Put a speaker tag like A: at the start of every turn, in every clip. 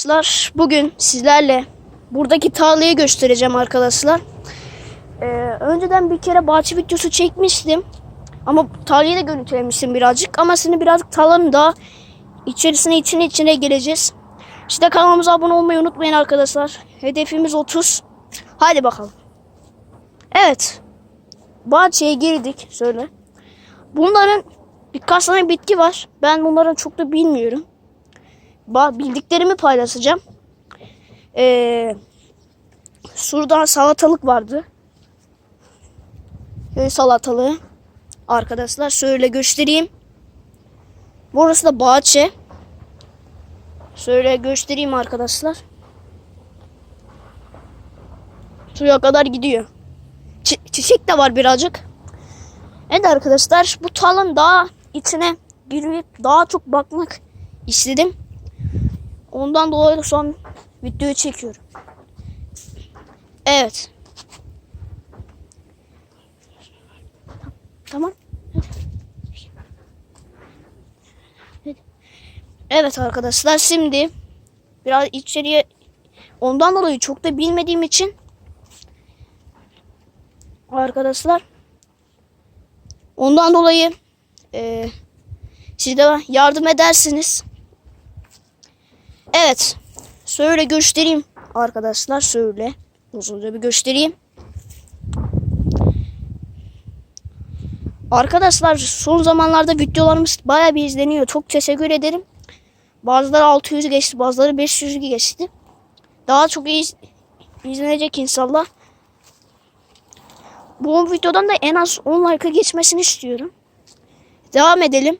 A: arkadaşlar. Bugün sizlerle buradaki tarlayı göstereceğim arkadaşlar. Ee, önceden bir kere bahçe videosu çekmiştim. Ama tarlayı da görüntülemiştim birazcık. Ama şimdi birazcık tarlanın daha içerisine içine içine gireceğiz. İşte kanalımıza abone olmayı unutmayın arkadaşlar. Hedefimiz 30. Hadi bakalım. Evet. Bahçeye girdik. Söyle. Bunların birkaç tane bitki var. Ben bunların çok da bilmiyorum. Bildiklerimi paylaşacağım. Ee, şurada salatalık vardı. Köy salatalığı. Arkadaşlar şöyle göstereyim. Burası da bahçe. Şöyle göstereyim arkadaşlar. Şuraya kadar gidiyor. Çi- çiçek de var birazcık. Evet arkadaşlar bu tarlanın daha içine girip daha çok bakmak istedim. Ondan dolayı da son videoyu çekiyorum. Evet. Tamam. Evet arkadaşlar şimdi biraz içeriye ondan dolayı çok da bilmediğim için arkadaşlar ondan dolayı eee siz de yardım edersiniz. Evet. Şöyle göstereyim arkadaşlar. Şöyle uzunca bir göstereyim. Arkadaşlar son zamanlarda videolarımız baya bir izleniyor. Çok teşekkür ederim. Bazıları 600 geçti, bazıları 500 geçti. Daha çok iz, izlenecek inşallah. Bu videodan da en az 10 like'a geçmesini istiyorum. Devam edelim.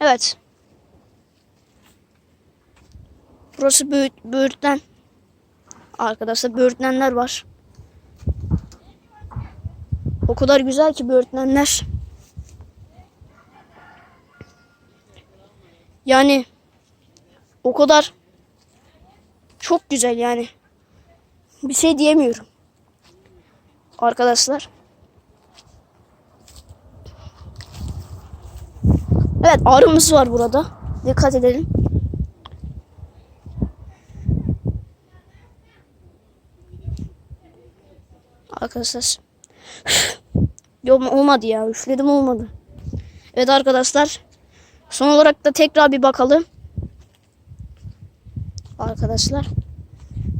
A: Evet. Burası böğüt, böğürtlen. Arkadaşlar böğürtlenler var. O kadar güzel ki böğürtlenler. Yani o kadar çok güzel yani. Bir şey diyemiyorum. Arkadaşlar. Evet arımız var burada. Dikkat edelim. Arkadaşlar. Yok olmadı ya. Üfledim olmadı. Evet arkadaşlar. Son olarak da tekrar bir bakalım. Arkadaşlar.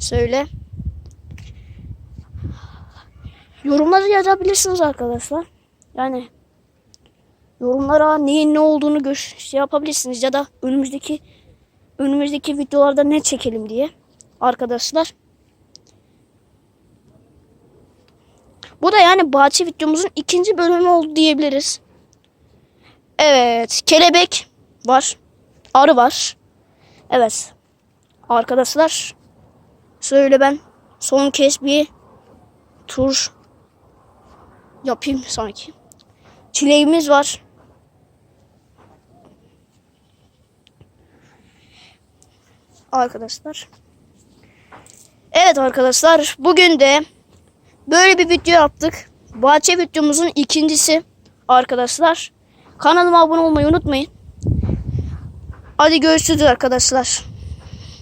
A: Söyle. Yorumları yazabilirsiniz arkadaşlar. Yani yorumlara neyin ne olduğunu gö- şey yapabilirsiniz ya da önümüzdeki önümüzdeki videolarda ne çekelim diye arkadaşlar. Bu da yani bahçe videomuzun ikinci bölümü oldu diyebiliriz. Evet, kelebek var. Arı var. Evet. Arkadaşlar şöyle ben son kez bir tur yapayım sanki. Çileğimiz var. Arkadaşlar. Evet arkadaşlar bugün de böyle bir video yaptık. Bahçe videomuzun ikincisi arkadaşlar. Kanalıma abone olmayı unutmayın. Hadi görüşürüz arkadaşlar.